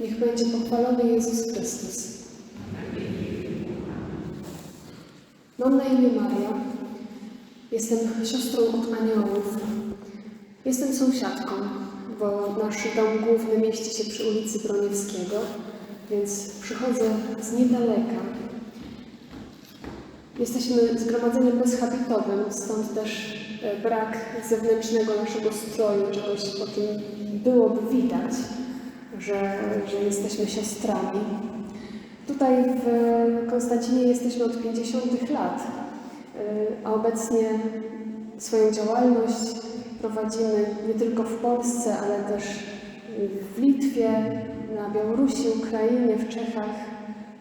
Niech będzie pochwalony Jezus Chrystus. Mam na imię Maria. Jestem siostrą od aniołów. Jestem sąsiadką, bo nasz dom główny mieści się przy ulicy Broniewskiego, więc przychodzę z niedaleka. Jesteśmy zgromadzeniem bezhabitowym, stąd też e, brak zewnętrznego naszego stroju, czegoś po tym byłoby widać, że, że jesteśmy siostrami. Tutaj w Konstancinie jesteśmy od 50 lat, y, a obecnie swoją działalność prowadzimy nie tylko w Polsce, ale też w Litwie, na Białorusi, Ukrainie, w Czechach.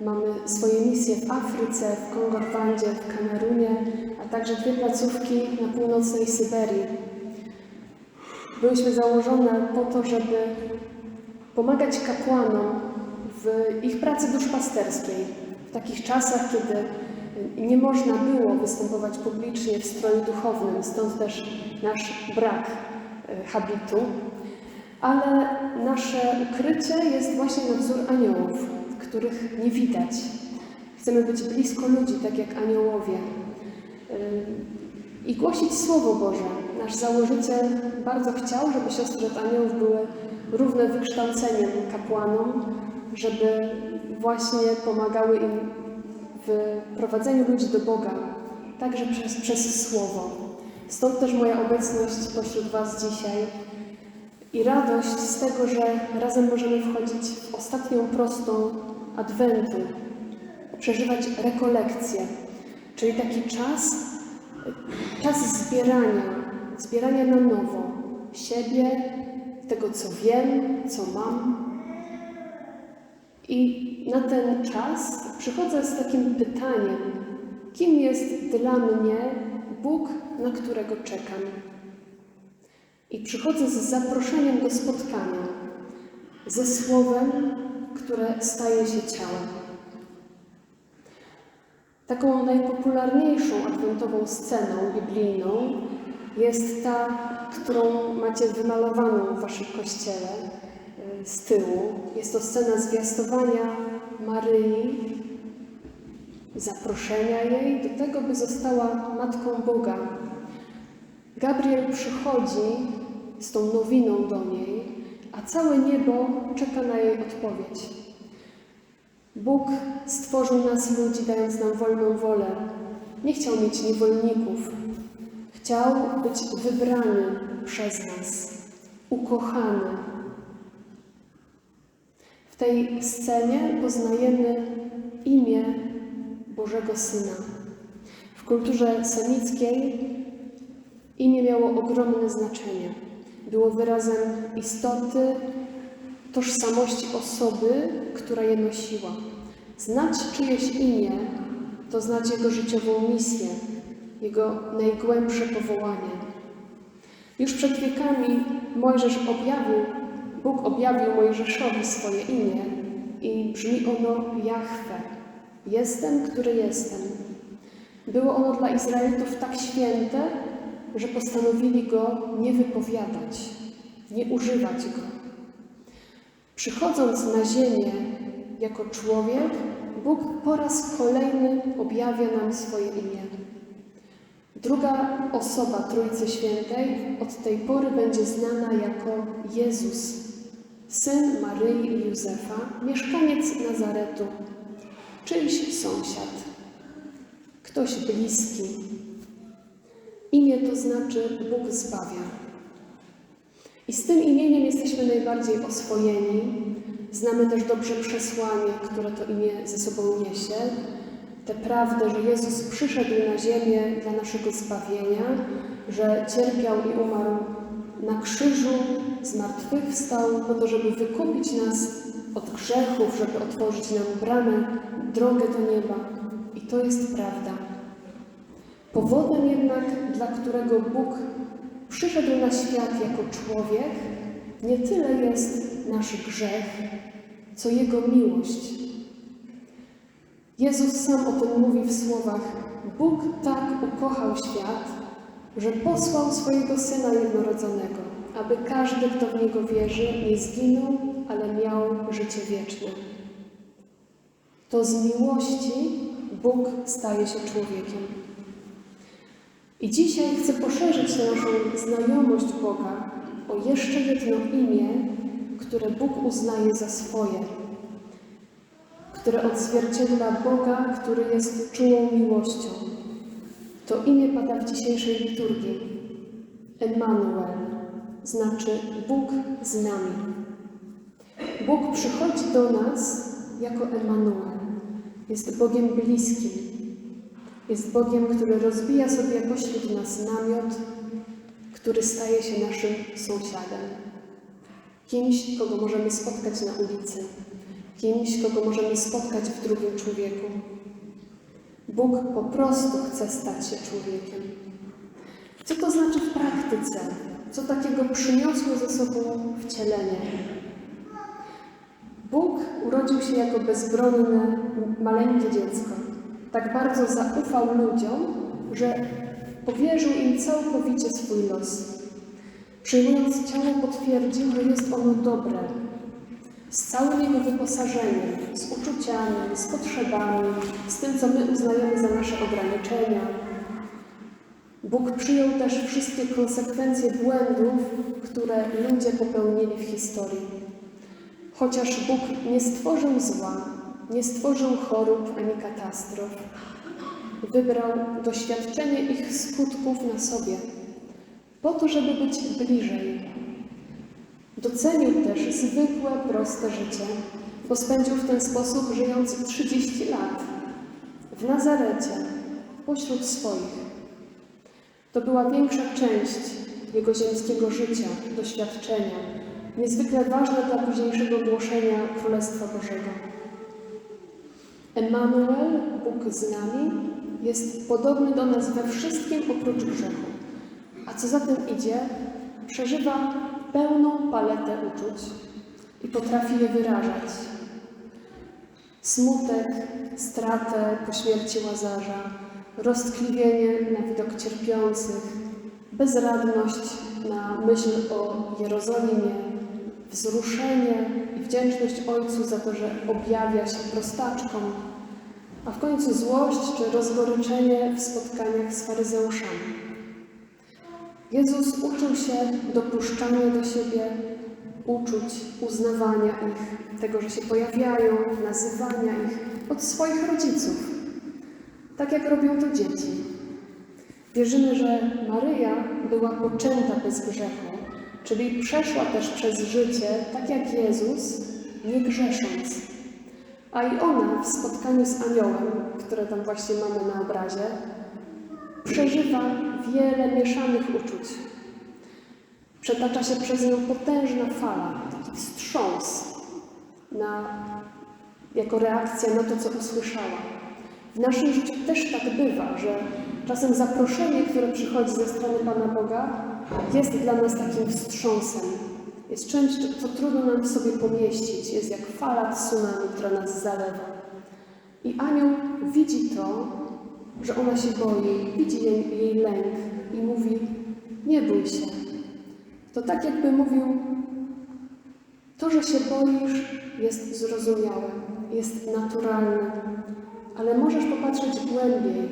Mamy swoje misje w Afryce, w Kongorwandzie, w Kamerunie, a także dwie placówki na północnej Syberii. Byłyśmy założone po to, żeby pomagać kapłanom w ich pracy duszpasterskiej. W takich czasach, kiedy nie można było występować publicznie w stroju duchownym, stąd też nasz brak e, habitu, ale nasze ukrycie jest właśnie na wzór aniołów, których nie widać. Chcemy być blisko ludzi, tak jak aniołowie. E, I głosić Słowo Boże. Nasz założyciel bardzo chciał, żeby siostry od aniołów były równe wykształceniem kapłanom, żeby właśnie pomagały im w prowadzeniu ludzi do Boga, także przez, przez Słowo. Stąd też moja obecność pośród Was dzisiaj i radość z tego, że razem możemy wchodzić w ostatnią prostą Adwentu, przeżywać rekolekcję, czyli taki czas, czas zbierania, zbierania na nowo siebie, tego, co wiem, co mam. I na ten czas przychodzę z takim pytaniem, kim jest dla mnie Bóg, na którego czekam. I przychodzę z zaproszeniem do spotkania, ze słowem, które staje się ciałem. Taką najpopularniejszą adwentową sceną biblijną jest ta, którą macie wymalowaną w waszym kościele y, z tyłu. Jest to scena zwiastowania Maryi, zaproszenia jej do tego, by została Matką Boga. Gabriel przychodzi z tą nowiną do niej, a całe niebo czeka na jej odpowiedź. Bóg stworzył nas ludzi, dając nam wolną wolę. Nie chciał mieć niewolników, Chciał być wybrany przez nas, ukochany. W tej scenie poznajemy imię Bożego Syna. W kulturze semickiej imię miało ogromne znaczenie. Było wyrazem istoty, tożsamości osoby, która je nosiła. Znać czyjeś imię to znać jego życiową misję, jego najgłębsze powołanie. Już przed wiekami Mojżesz objawił, Bóg objawił Mojżeszowi swoje imię i brzmi ono Jahwe. Jestem, który jestem. Było ono dla Izraelitów tak święte, że postanowili go nie wypowiadać, nie używać go. Przychodząc na ziemię jako człowiek, Bóg po raz kolejny objawia nam swoje imię. Druga osoba Trójcy Świętej od tej pory będzie znana jako Jezus, syn Maryi i Józefa, mieszkaniec Nazaretu, czyjś sąsiad, ktoś bliski. Imię to znaczy Bóg zbawia. I z tym imieniem jesteśmy najbardziej oswojeni. Znamy też dobrze przesłanie, które to imię ze sobą niesie tę prawdę, że Jezus przyszedł na ziemię dla naszego zbawienia, że cierpiał i umarł na krzyżu, zmartwychwstał po to, żeby wykupić nas od grzechów, żeby otworzyć nam bramę, drogę do nieba. I to jest prawda. Powodem jednak, dla którego Bóg przyszedł na świat jako człowiek, nie tyle jest nasz grzech, co Jego miłość, Jezus sam o tym mówi w słowach: Bóg tak ukochał świat, że posłał swojego Syna jednorodzonego, aby każdy, kto w Niego wierzy, nie zginął, ale miał życie wieczne. To z miłości Bóg staje się człowiekiem. I dzisiaj chcę poszerzyć naszą znajomość Boga o jeszcze jedno imię, które Bóg uznaje za swoje, które odzwierciedla Boga, który jest czułą miłością. To imię pada w dzisiejszej liturgii. Emmanuel znaczy Bóg z nami. Bóg przychodzi do nas jako Emmanuel. Jest Bogiem bliskim. Jest Bogiem, który rozbija sobie pośród nas namiot, który staje się naszym sąsiadem. Kimś, kogo możemy spotkać na ulicy. Kimś, kogo możemy spotkać w drugim człowieku. Bóg po prostu chce stać się człowiekiem. Co to znaczy w praktyce? Co takiego przyniosło ze sobą wcielenie? Bóg urodził się jako bezbronne, maleńkie dziecko. Tak bardzo zaufał ludziom, że powierzył im całkowicie swój los. Przyjmując ciało, potwierdził, że jest ono dobre, z całym jego wyposażeniem, z uczuciami, z potrzebami, z tym, co my uznajemy za nasze ograniczenia. Bóg przyjął też wszystkie konsekwencje błędów, które ludzie popełnili w historii. Chociaż Bóg nie stworzył zła, nie stworzył chorób ani katastrof, wybrał doświadczenie ich skutków na sobie, po to, żeby być bliżej. Docenił też zwykłe, proste życie, bo spędził w ten sposób, żyjąc 30 lat w Nazarecie, pośród swoich. To była większa część jego ziemskiego życia, doświadczenia, niezwykle ważne dla późniejszego głoszenia Królestwa Bożego. Emmanuel, Bóg z nami, jest podobny do nas we wszystkim oprócz grzechu. A co za tym idzie, przeżywa pełną paletę uczuć i potrafi je wyrażać. Smutek, stratę po śmierci Łazarza, roztkliwienie na widok cierpiących, bezradność na myśl o Jerozolimie, wzruszenie i wdzięczność Ojcu za to, że objawia się prostaczkom, a w końcu złość czy rozgoryczenie w spotkaniach z faryzeuszami. Jezus uczył się dopuszczania do siebie uczuć, uznawania ich, tego, że się pojawiają, nazywania ich od swoich rodziców, tak jak robią to dzieci. Wierzymy, że Maryja była poczęta bez grzechu, czyli przeszła też przez życie, tak jak Jezus, nie grzesząc. A i ona w spotkaniu z aniołem, które tam właśnie mamy na obrazie, przeżywa wiele mieszanych uczuć. Przetacza się przez nią potężna fala, taki wstrząs na, jako reakcja na to, co usłyszała. W naszym życiu też tak bywa, że czasem zaproszenie, które przychodzi ze strony Pana Boga, jest dla nas takim wstrząsem. Jest czymś, co trudno nam sobie pomieścić. Jest jak fala tsunami, która nas zalewa. I anioł widzi to, że ona się boi, widzi jej, jej lęk i mówi: Nie bój się. To tak, jakby mówił: To, że się boisz, jest zrozumiałe, jest naturalne, ale możesz popatrzeć głębiej,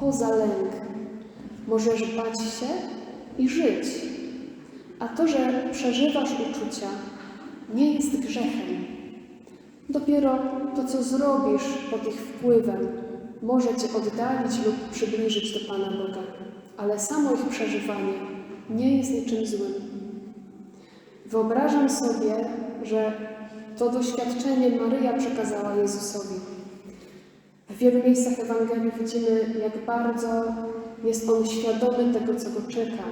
poza lęk. Możesz bać się i żyć. A to, że przeżywasz uczucia, nie jest grzechem. Dopiero to, co zrobisz pod ich wpływem, może Cię oddalić lub przybliżyć do Pana Boga, ale samo ich przeżywanie nie jest niczym złym. Wyobrażam sobie, że to doświadczenie Maryja przekazała Jezusowi. W wielu miejscach Ewangelii widzimy, jak bardzo jest on świadomy tego, co go czeka.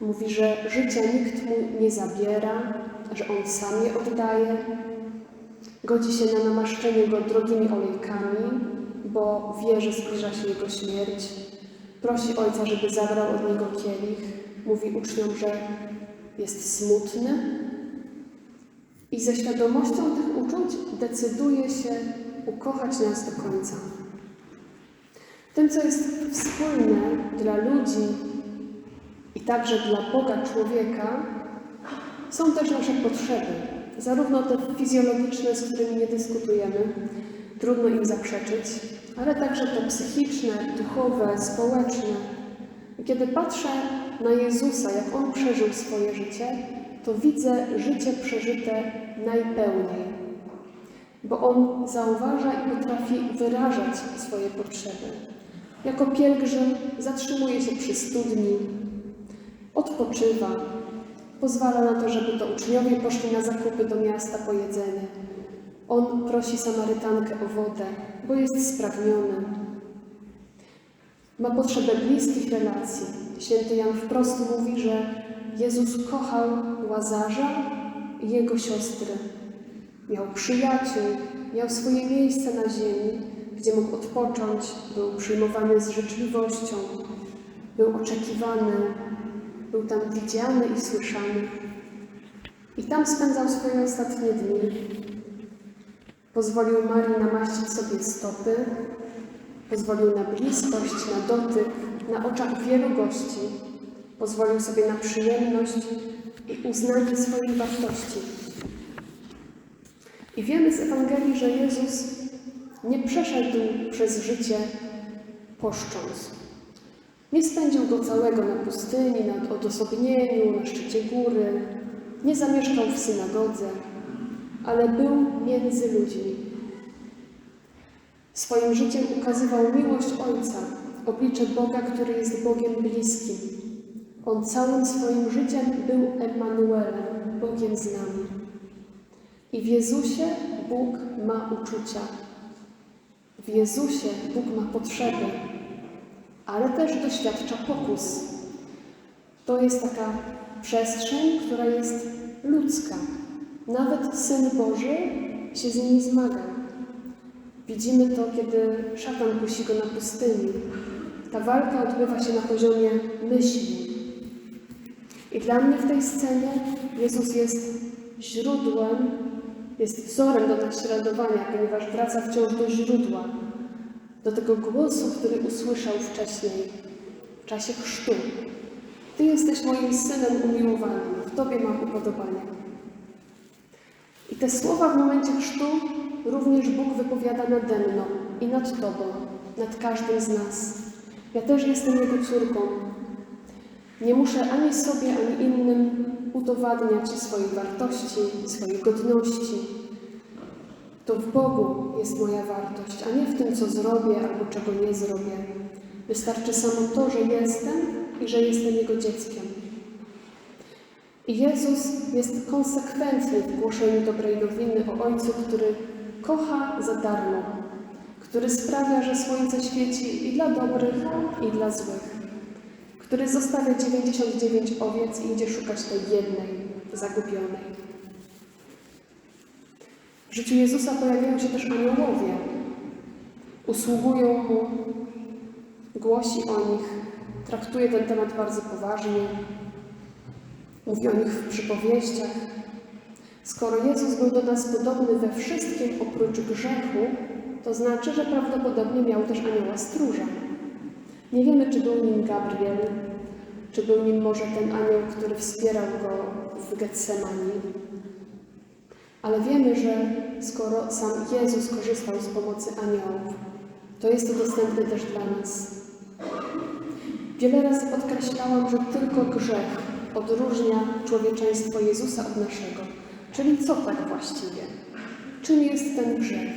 Mówi, że życia nikt mu nie zabiera, że on sam je oddaje. Godzi się na namaszczenie go drogimi olejkami, bo wie, że zbliża się jego śmierć. Prosi ojca, żeby zabrał od niego kielich. Mówi uczniom, że jest smutny. I ze świadomością tych uczuć decyduje się ukochać nas do końca. Tym, co jest wspólne dla ludzi i także dla Boga człowieka są też nasze potrzeby, zarówno te fizjologiczne, z którymi nie dyskutujemy, trudno im zaprzeczyć, ale także te psychiczne, duchowe, społeczne. I kiedy patrzę na Jezusa, jak On przeżył swoje życie, to widzę życie przeżyte najpełniej, bo On zauważa i potrafi wyrażać swoje potrzeby. Jako pielgrzym zatrzymuje się przy studni, odpoczywa, pozwala na to, żeby to uczniowie poszli na zakupy do miasta po jedzenie. On prosi Samarytankę o wodę, bo jest spragniony. Ma potrzebę bliskich relacji. Święty Jan wprost mówi, że Jezus kochał Łazarza i jego siostry. Miał przyjaciół, miał swoje miejsce na ziemi, gdzie mógł odpocząć, był przyjmowany z życzliwością, był oczekiwany, był tam widziany i słyszany. I tam spędzał swoje ostatnie dni. Pozwolił Marii namaścić sobie stopy, pozwolił na bliskość, na dotyk, na oczach wielu gości. Pozwolił sobie na przyjemność i uznanie swojej wartości. I wiemy z Ewangelii, że Jezus nie przeszedł przez życie poszcząc. Nie spędził go całego na pustyni, na odosobnieniu, na szczycie góry. Nie zamieszkał w synagodze, ale był między ludźmi. Swoim życiem ukazywał miłość Ojca, oblicze Boga, który jest Bogiem bliskim. On całym swoim życiem był Emanuelem, Bogiem z nami. I w Jezusie Bóg ma uczucia. W Jezusie Bóg ma potrzeby, ale też doświadcza pokus. To jest taka przestrzeń, która jest ludzka. Nawet Syn Boży się z nimi zmaga. Widzimy to, kiedy szatan kusi go na pustyni. Ta walka odbywa się na poziomie myśli. I dla mnie w tej scenie Jezus jest źródłem, jest wzorem do naśladowania, ponieważ wraca wciąż do źródła, do tego głosu, który usłyszał wcześniej, w czasie chrztu. Ty jesteś moim synem umiłowanym, w Tobie mam upodobania. Te słowa w momencie chrztu również Bóg wypowiada nade mną i nad Tobą, nad każdym z nas. Ja też jestem Jego córką. Nie muszę ani sobie, ani innym udowadniać swojej wartości, swojej godności. To w Bogu jest moja wartość, a nie w tym, co zrobię albo czego nie zrobię. Wystarczy samo to, że jestem i że jestem Jego dzieckiem. I Jezus jest konsekwentny w głoszeniu dobrej nowiny o Ojcu, który kocha za darmo, który sprawia, że słońce świeci i dla dobrych, i dla złych, który zostawia 99 owiec i idzie szukać tej jednej, zagubionej. W życiu Jezusa pojawiają się też aniołowie. Usługują Mu, głosi o nich, traktuje ten temat bardzo poważnie, mówi o nich w przypowieściach. Skoro Jezus był do nas podobny we wszystkim oprócz grzechu, to znaczy, że prawdopodobnie miał też anioła stróża. Nie wiemy, czy był nim Gabriel, czy był nim może ten anioł, który wspierał go w Getsemani. Ale wiemy, że skoro sam Jezus korzystał z pomocy aniołów, to jest to dostępne też dla nas. Wiele razy podkreślałam, że tylko grzech odróżnia człowieczeństwo Jezusa od naszego. Czyli co tak właściwie? Czym jest ten grzech?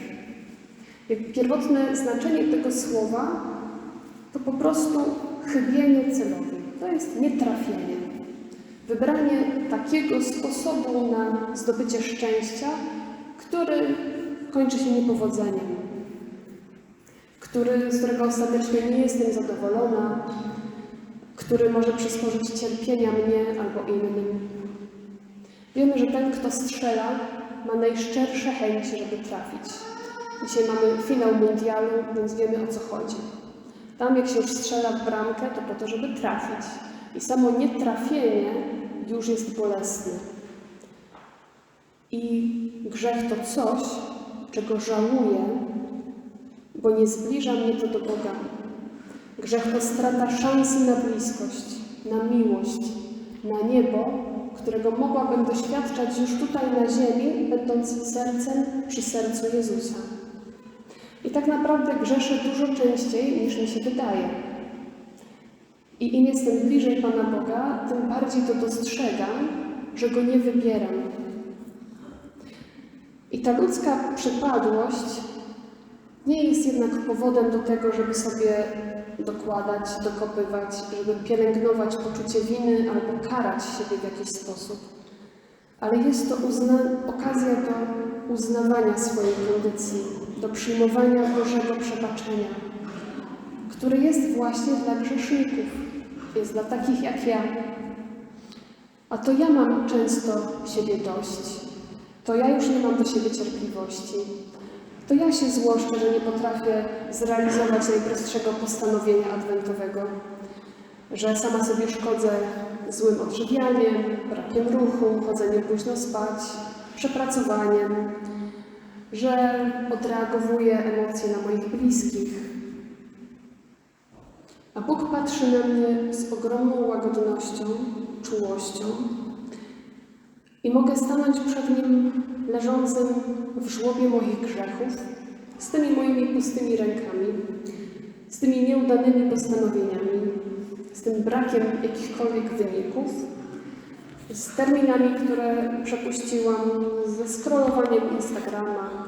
Pierwotne znaczenie tego słowa to po prostu chybienie celowi. To jest nietrafienie. Wybranie takiego sposobu na zdobycie szczęścia, który kończy się niepowodzeniem, który, z którego ostatecznie nie jestem zadowolona, który może przysporzyć cierpienia mnie albo innym. Wiemy, że ten, kto strzela, ma najszczersze chęci, żeby trafić. Dzisiaj mamy finał mundialu, więc wiemy o co chodzi. Tam, jak się już strzela w bramkę, to po to, żeby trafić. I samo nietrafienie już jest bolesne. I grzech to coś, czego żałuję, bo nie zbliża mnie to do Boga. Grzech to strata szansy na bliskość, na miłość, na niebo, którego mogłabym doświadczać już tutaj na ziemi, będąc sercem przy sercu Jezusa. I tak naprawdę grzeszę dużo częściej niż mi się wydaje. I im jestem bliżej Pana Boga, tym bardziej to dostrzegam, że Go nie wybieram. I ta ludzka przypadłość nie jest jednak powodem do tego, żeby sobie dokładać, dokopywać, żeby pielęgnować poczucie winy albo karać siebie w jakiś sposób. Ale jest to okazja do uznawania swojej kondycji, do przyjmowania Bożego przebaczenia, które jest właśnie dla grzeszników, jest dla takich jak ja. A to ja mam często siebie dość, to ja już nie mam do siebie cierpliwości, to ja się złoszczę, że nie potrafię zrealizować najprostszego postanowienia adwentowego, że sama sobie szkodzę złym odżywianiem, brakiem ruchu, chodzeniem późno spać, przepracowaniem, że odreagowuję emocje na moich bliskich. A Bóg patrzy na mnie z ogromną łagodnością, czułością i mogę stanąć przed Nim leżącym w żłobie moich grzechów, z tymi moimi pustymi rękami, z tymi nieudanymi postanowieniami, z tym brakiem jakichkolwiek wyników, z terminami, które przepuściłam, ze scrollowaniem Instagrama,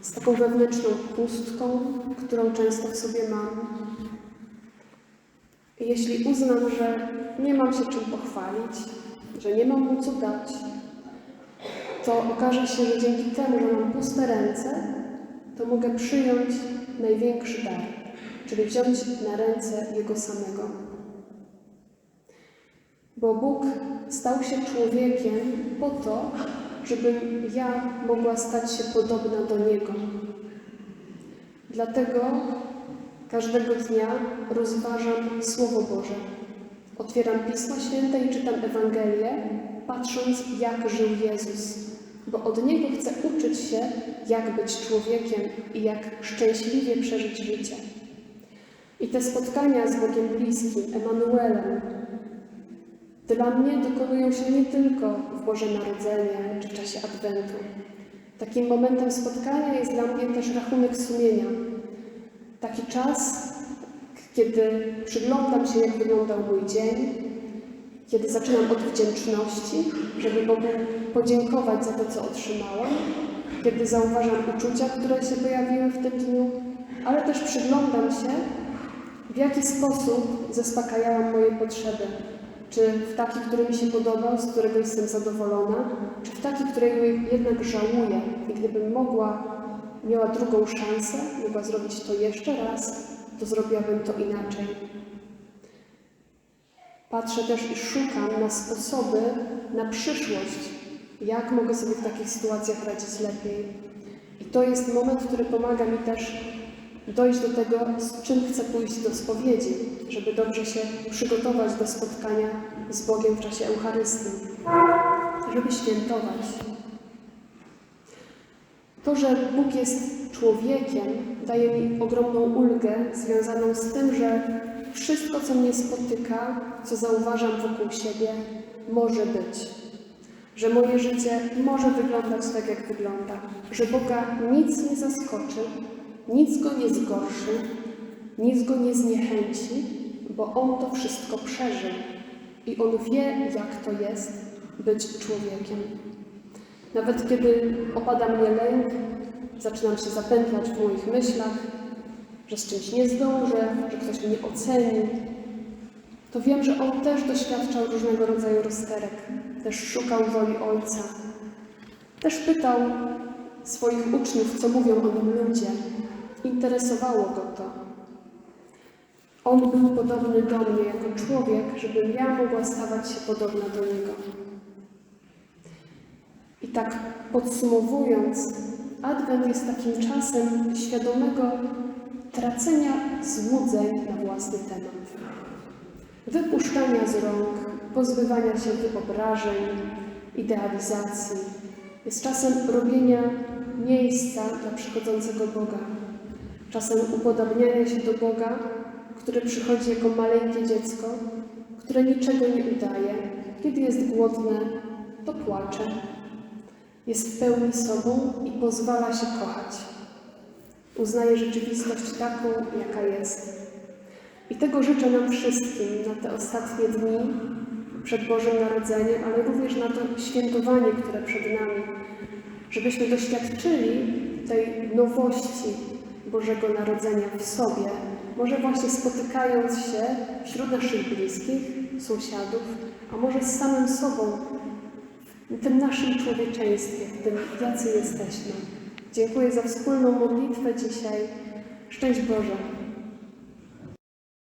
z taką wewnętrzną pustką, którą często w sobie mam. Jeśli uznam, że nie mam się czym pochwalić, że nie mam mu co dać, to okaże się, że dzięki temu, że mam puste ręce, to mogę przyjąć największy dar, czyli wziąć na ręce Jego samego. Bo Bóg stał się człowiekiem po to, żebym ja mogła stać się podobna do Niego. Dlatego każdego dnia rozważam Słowo Boże. Otwieram Pismo Święte i czytam Ewangelię, patrząc, jak żył Jezus, bo od Niego chcę uczyć się, jak być człowiekiem i jak szczęśliwie przeżyć życie. I te spotkania z Bogiem bliskim, Emanuelem, dla mnie dokonują się nie tylko w Boże Narodzenie czy czasie Adwentu. Takim momentem spotkania jest dla mnie też rachunek sumienia. Taki czas, kiedy przyglądam się, jak wyglądał mój dzień, kiedy zaczynam od wdzięczności, żeby Bogu podziękować za to, co otrzymałam, kiedy zauważam uczucia, które się pojawiły w tym dniu, ale też przyglądam się, w jaki sposób zaspokajałam moje potrzeby. Czy w taki, który mi się podobał, z którego jestem zadowolona, czy w taki, którego jednak żałuję i gdybym mogła, miała drugą szansę, mogła zrobić to jeszcze raz, to zrobiłabym to inaczej. Patrzę też i szukam na sposoby na przyszłość, jak mogę sobie w takich sytuacjach radzić lepiej. I to jest moment, który pomaga mi też dojść do tego, z czym chcę pójść do spowiedzi, żeby dobrze się przygotować do spotkania z Bogiem w czasie Eucharystii, żeby świętować. To, że Bóg jest człowiekiem, daje mi ogromną ulgę związaną z tym, że wszystko, co mnie spotyka, co zauważam wokół siebie, może być. Że moje życie może wyglądać tak, jak wygląda. Że Boga nic nie zaskoczy, nic go nie zgorszy, nic go nie zniechęci, bo on to wszystko przeżył i on wie, jak to jest być człowiekiem. Nawet kiedy opada mnie lęk, zaczynam się zapętlać w moich myślach, że z czymś nie zdążę, że ktoś mnie oceni, to wiem, że on też doświadczał różnego rodzaju rozterek, też szukał woli Ojca, też pytał swoich uczniów, co mówią o nim ludzie. Interesowało go to. On był podobny do mnie jako człowiek, żebym ja mogła stawać się podobna do niego. I tak podsumowując, Adwent jest takim czasem świadomego tracenia złudzeń na własny temat. Wypuszczania z rąk, pozbywania się wyobrażeń, idealizacji. Jest czasem robienia miejsca dla przychodzącego Boga. Czasem upodabniania się do Boga, który przychodzi jako maleńkie dziecko, które niczego nie udaje. Kiedy jest głodne, to płacze. Jest w pełni sobą i pozwala się kochać. Uznaje rzeczywistość taką, jaka jest. I tego życzę nam wszystkim na te ostatnie dni przed Bożym Narodzeniem, ale również na to świętowanie, które przed nami, żebyśmy doświadczyli tej nowości Bożego Narodzenia w sobie, może właśnie spotykając się wśród naszych bliskich, sąsiadów, a może z samym sobą, w tym naszym człowieczeństwie, w tym, jacy jesteśmy. Dziękuję za wspólną modlitwę dzisiaj. Szczęść Boże.